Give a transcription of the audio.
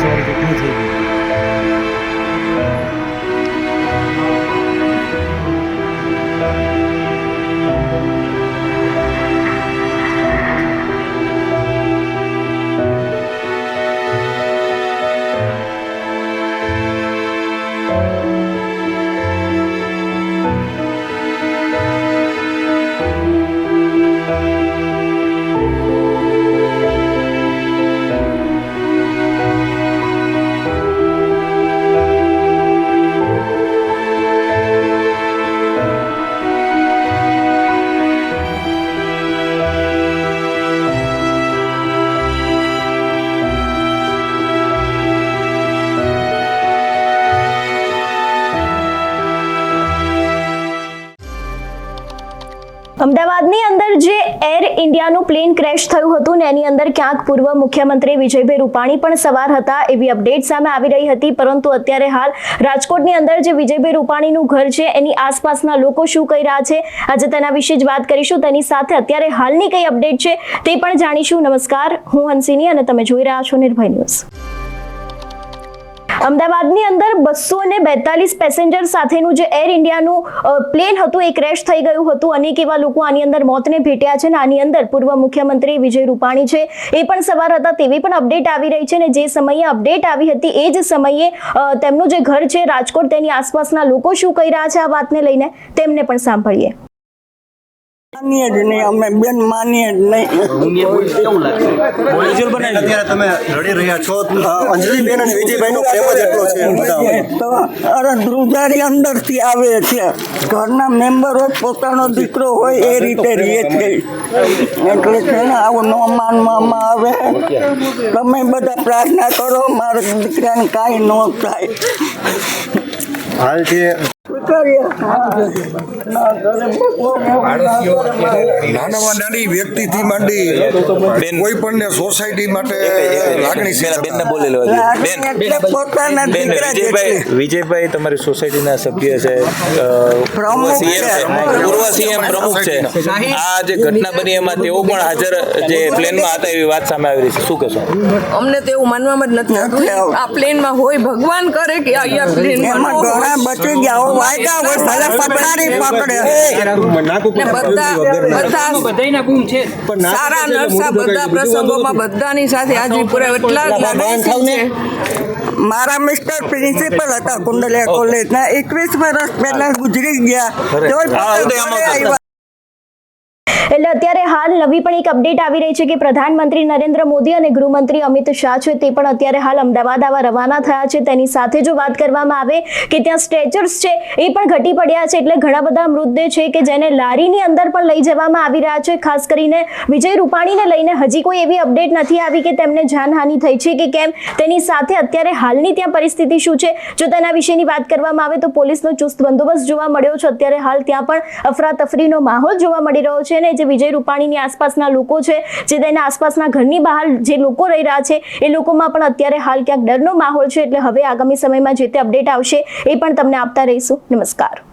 Suara. અમદાવાદની અંદર જે એર ઇન્ડિયાનું પ્લેન ક્રેશ થયું હતું ને એની અંદર ક્યાંક પૂર્વ મુખ્યમંત્રી વિજયભાઈ રૂપાણી પણ સવાર હતા એવી અપડેટ સામે આવી રહી હતી, પરંતુ અત્યારે હાલ રાજકોટની અંદર જે વિજયભાઈ રૂપાણીનું ઘર છે, એની આસપાસના લોકો શું કહી રહ્યા છે, આજે તેના વિશે જ વાત કરીશું. તેની સાથે અત્યારે હાલની કઈ અપડેટ છે તે પણ જાણીશું. નમસ્કાર, હું હંસિની અને તમે જોઈ રહ્યા છો નિર્ભય ન્યૂઝ. અમદાવાદની અંદર બસો ને બેતાલીસ પેસેન્જર સાથેનું જે એર ઇન્ડિયાનું પ્લેન હતું, એ ક્રેશ થઈ ગયું હતું. અનેક એવા લોકો આની અંદર મોતને ભેટ્યા છે ને આની અંદર પૂર્વ મુખ્યમંત્રી વિજય રૂપાણી છે. એ પણ સવાર હતા તેવી પણ અપડેટ આવી રહી છે ને જે સમયે અપડેટ આવી હતી, એ જ સમયે તેમનું જે ઘર છે, રાજકોટ તેની આસપાસના લોકો શું કહી રહ્યા છે આ વાતને લઈને, તેમને પણ સાંભળીએ. માનીએ જ નહીં અમે બેન માનીએ જ નહીં. અત્યારે તમે રડી રહ્યા છો. અંજલિબેન અને વિજયભાઈનો પ્રેમ જ એટલો છે. તો અરે ધ્રુજારી અંદરથી આવે છે. ઘરના મેમ્બરો પોતાનો દીકરો હોય એ રીતે રહે છે. એટલે છે ને આવું ન માનવામાં આવે. તમે બધા પ્રાર્થના કરો મારા દીકરાને કાંઈ ન થાય. હાલ કરે નાનામાં નાની વ્યક્તિથી માંડી કોઈ પણ સોસાયટી માટે લાગણી છે બેનને બોલી લો બેન લાગણી એટલે પોતાના બેન દીકરા વિજયભાઈ વિજયભાઈ તમારી સોસાયટીના સભ્ય છે પૂર્વ સીએમ પ્રમુખ છે. આ જે ઘટના બની એમાં તેઓ પણ હાજર જે પ્લેનમાં હતા એવી વાત સામે આવી રહી છે. શું કહેશો? અમને તો એવું માનવામાં જ નથી આ પ્લેનમાં હોય ભગવાન કરે કે અહીંયા પ્લેનમાં ઘણા બચી ગયા હોય હોય ભલે પથારી પકડે. ને બધા બધા સારા નરસા બધા પ્રસંગોમાં બધાની સાથે હાજરી એટલા મારા મિસ્ટર પ્રિન્સિપલ હતા કુંડલિયા કોલેજના એકવીસ વર્ષ પહેલા ગુજરી ગયા. એટલે અત્યારે હાલ નવી પણ એક અપડેટ આવી રહી છે કે પ્રધાનમંત્રી નરેન્દ્ર મોદી અને ગૃહમંત્રી અમિત શાહ છે તે પણ અત્યારે હાલ અમદાવાદ આવા રવાના થયા છે. તેની સાથે જો વાત કરવામાં આવે કે ત્યાં સ્ટ્રેચર્સ છે, એ પણ ઘટી પડ્યા છે. એટલે ઘણા બધા મૃતદેહ છે કે જેને લારીની અંદર પણ લઈ જવામાં આવી રહ્યા છે. ખાસ કરીને વિજય રૂપાણીને લઈને હજી કોઈ એવી અપડેટ નથી આવી કે તેમને જાનહાનિ થઈ છે કે કેમ. તેની સાથે અત્યારે હાલની ત્યાં પરિસ્થિતિ શું છે? જો તેના વિશેની વાત કરવામાં આવે તો પોલીસનો ચુસ્ત બંદોબસ્ત જોવા મળ્યો છે. અત્યારે હાલ ત્યાં પણ અફરાતફરીનો માહોલ જોવા મળી રહ્યો છે. અને જે વિજય રૂપાણીની આસપાસના લોકો છે, જે તેના આસપાસના ઘરની બહાર જે લોકો રહી રહ્યા છે, એ લોકોમાં પણ અત્યારે હાલ ક્યાંક ડરનો માહોલ છે, એટલે હવે આગામી સમયમાં જે તે અપડેટ આવશે, એ પણ તમને આપતા રહીશું. નમસ્કાર.